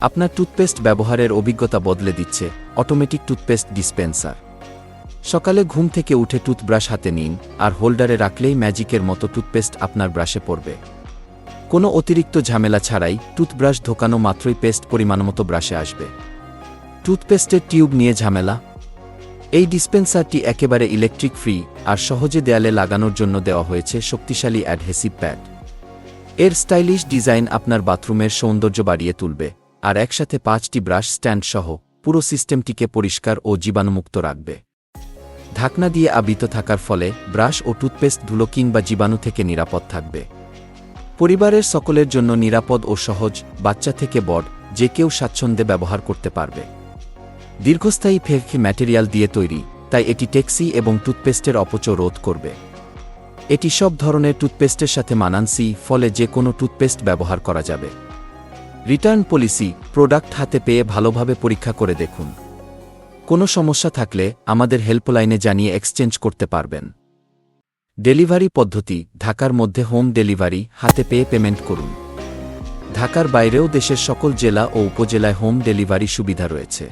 আপনার টুথপেস্ট ব্যবহারের অভিজ্ঞতা বদলে দিচ্ছে অটোমেটিক টুথপেস্ট ডিসপেন্সার সকালে ঘুম থেকে উঠে টুথব্রাশ হাতে নিন, আর হোল্ডারে রাখলেই ম্যাজিকের মতো টুথপেস্ট আপনার ব্রাশে পড়বে। কোনো অতিরিক্ত ঝামেলা ছাড়াই টুথব্রাশ ঢোকানো মাত্রই পেস্ট পরিমাণমতো ব্রাশে আসবে। টুথপেস্টের টিউব নিয়ে ঝামেলা। এই ডিসপেন্সারটি একেবারে ইলেকট্রিক ফ্রি আর সহজে দেয়ালে লাগানোর জন্য দেওয়া হয়েছে শক্তিশালী অ্যাডহেসিভ প্যাড এর স্টাইলিশ ডিজাইন আপনার বাথরুমের সৌন্দর্য বাড়িয়ে তুলবে। আর একসাথে পাঁচটি ব্রাশ স্ট্যান্ড সহ পুরো সিস্টেমটিকে পরিষ্কার ও জীবাণুমুক্ত রাখবে। ঢাকনা দিয়ে আবৃত থাকার ফলে ব্রাশ ও টুথপেস্ট ধুলো কিংবা জীবাণু থেকে নিরাপদ থাকবে। পরিবারের সকলের জন্য নিরাপদ ও সহজ বাচ্চা থেকে বড় যে কেউ স্বাচ্ছন্দ্যে ব্যবহার করতে পারবে। দীর্ঘস্থায়ী ফেক ম্যাটেরিয়াল দিয়ে তৈরি, তাই এটি টেক্সি এবং টুথপেস্টের অপচয় রোধ করবে। এটি সব ধরনের টুথপেস্টের সাথে মানানসি ফলে যে কোনো টুথপেস্ট ব্যবহার করা যাবে। রিটার্ন পলিসি প্রোডাক্ট হাতে পেয়ে ভালোভাবে পরীক্ষা করে দেখুন। কোনো সমস্যা থাকলে আমাদের হেল্পলাইনে জানিয়ে এক্সচেঞ্জ করতে পারবেন। ডেলিভারি পদ্ধতি, ঢাকার মধ্যে হোম ডেলিভারি, হাতে পেয়ে পেমেন্ট করুন। ঢাকার বাইরেও দেশের সকল জেলা ও উপজেলায় হোম ডেলিভারি সুবিধা রয়েছে।